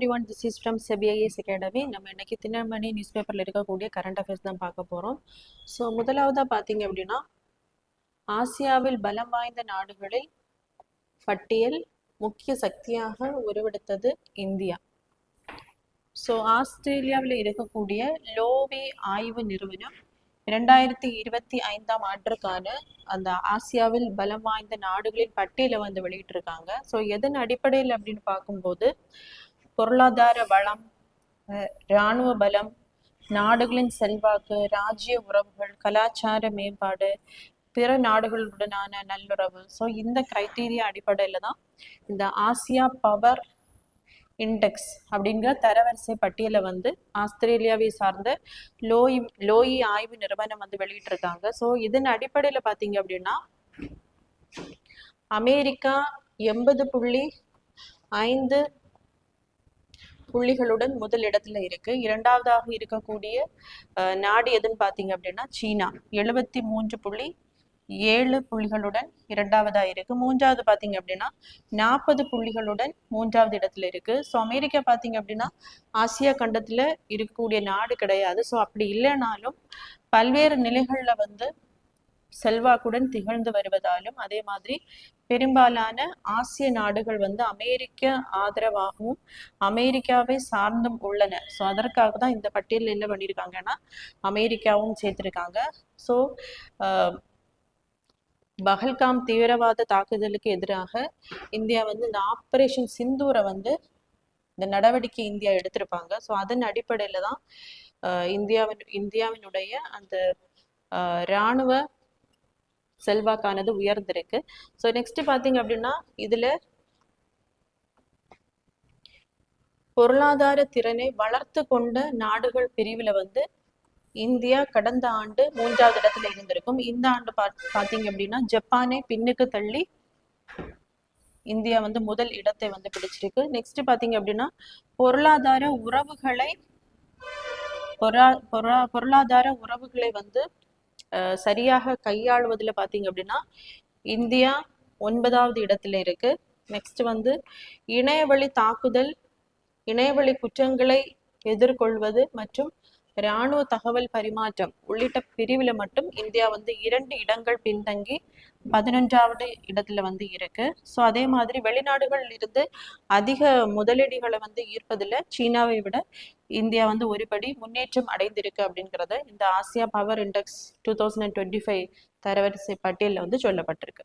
Every one this is from செபிஐஎஸ் academy நம்ம இன்னைக்கு தினமணி நியூஸ் பேப்பரில் இருக்கக்கூடிய கரண்ட் அஃபேர்ஸ் தான் பார்க்க போகிறோம் ஸோ முதலாவதாக பார்த்தீங்க அப்படின்னா ஆசியாவில் பலம் வாய்ந்த நாடுகளில் பட்டியல் முக்கிய சக்தியாக உருவெடுத்தது இந்தியா. ஸோ ஆஸ்திரேலியாவில் இருக்கக்கூடிய லோவே ஆய்வு நிறுவனம் இரண்டாயிரத்தி இருபத்தி ஐந்தாம் ஆண்டுக்கான அந்த ஆசியாவில் பலம் வாய்ந்த நாடுகளின் பட்டியலை வந்து வெளியிட்டிருக்காங்க. ஸோ எதன் அடிப்படையில் அப்படின்னு பார்க்கும்போது பொருளாதார வளம் அஹ் இராணுவ பலம் நாடுகளின் செல்வாக்கு ராஜ்ய உறவுகள் கலாச்சார மேம்பாடு பிற நாடுகளுடனான நல்லுறவு. ஸோ இந்த கிரைட்டீரியா அடிப்படையில் தான் இந்த ஆசியா பவர் இண்டெக்ஸ் அப்படிங்கிற தரவரிசை பட்டியலை வந்து ஆஸ்திரேலியாவை சார்ந்த லோயி லோயி ஆய்வு நிறுவனம் வந்து வெளியிட்டிருக்காங்க. ஸோ இதன் அடிப்படையில் பார்த்தீங்க அப்படின்னா அமெரிக்கா எண்பது புள்ளி ஐந்து புள்ளிகளுடன் முதல் இடத்துல இருக்கு. இரண்டாவதாக இருக்கக்கூடிய நாடு எதுன்னு பார்த்தீங்க அப்படின்னா சீனா. எழுபத்தி மூன்று புள்ளி ஏழு புள்ளிகளுடன் இரண்டாவதா இருக்கு. மூன்றாவது பார்த்தீங்க அப்படின்னா நாற்பது புள்ளிகளுடன் மூன்றாவது இடத்துல இருக்கு. ஸோ அமெரிக்கா பாத்தீங்க அப்படின்னா ஆசியா கண்டத்துல இருக்கக்கூடிய நாடு கிடையாது. ஸோ அப்படி இல்லைனாலும் பல்வேறு நிலைகள்ல வந்து செல்வாக்குடன் திகழ்ந்து வருவதாலும் அதே மாதிரி பெரும்பாலான ஆசிய நாடுகள் வந்து அமெரிக்க ஆதரவாகவும் அமெரிக்காவை சார்ந்தும் உள்ளன. ஸோ அதற்காக தான் இந்த பட்டியலில் என்ன பண்ணியிருக்காங்கன்னா அமெரிக்காவும் சேர்த்திருக்காங்க. ஸோ பஹல்காம் தீவிரவாத தாக்குதலுக்கு எதிராக இந்தியா வந்து இந்த ஆப்ரேஷன் சிந்தூரை வந்து இந்த நடவடிக்கை இந்தியா எடுத்திருப்பாங்க. ஸோ அதன் அடிப்படையில் தான் இந்தியாவின் இந்தியாவினுடைய அந்த இராணுவ செல்வாக்கானது உயர்ந்திருக்கு. ஸோ நெக்ஸ்ட் பார்த்தீங்க அப்படின்னா இதில் பொருளாதார திறனை வளர்த்து கொண்ட நாடுகள் பிரிவில் வந்து இந்தியா கடந்த ஆண்டு மூன்றாவது இடத்துல இருந்திருக்கும். இந்த ஆண்டு பார்த்தீங்க அப்படின்னா ஜப்பானை பின்னுக்கு தள்ளி இந்தியா வந்து முதல் இடத்தை வந்து பிடிச்சிருக்கு. நெக்ஸ்ட் பார்த்தீங்க அப்படின்னா பொருளாதார உறவுகளை பொருளா பொருளா பொருளாதார உறவுகளை வந்து சரியாக கையாளுவதில் பார்த்தீங்க அப்படின்னா இந்தியா ஒன்பதாவது இடத்துல இருக்கு. நெக்ஸ்ட் வந்து இணையவழி தாக்குதல் இணையவழி குற்றங்களை எதிர்கொள்வது மற்றும் இராணுவ தகவல் பரிமாற்றம் உள்ளிட்ட பிரிவில் மட்டும் இந்தியா வந்து இரண்டு இடங்கள் பின்தங்கி பதினொன்றாவது இடத்துல வந்து இருக்கு. ஸோ அதே மாதிரி வெளிநாடுகளில் இருந்து அதிக முதலீடுகளை வந்து ஈர்ப்பதில் சீனாவை விட இந்தியா வந்து ஒருபடி முன்னேற்றம் அடைந்திருக்கு அப்படிங்கிறத இந்த Asia power index two thousand twenty five தரவரிசை பட்டியலில் வந்து சொல்லப்பட்டிருக்கு.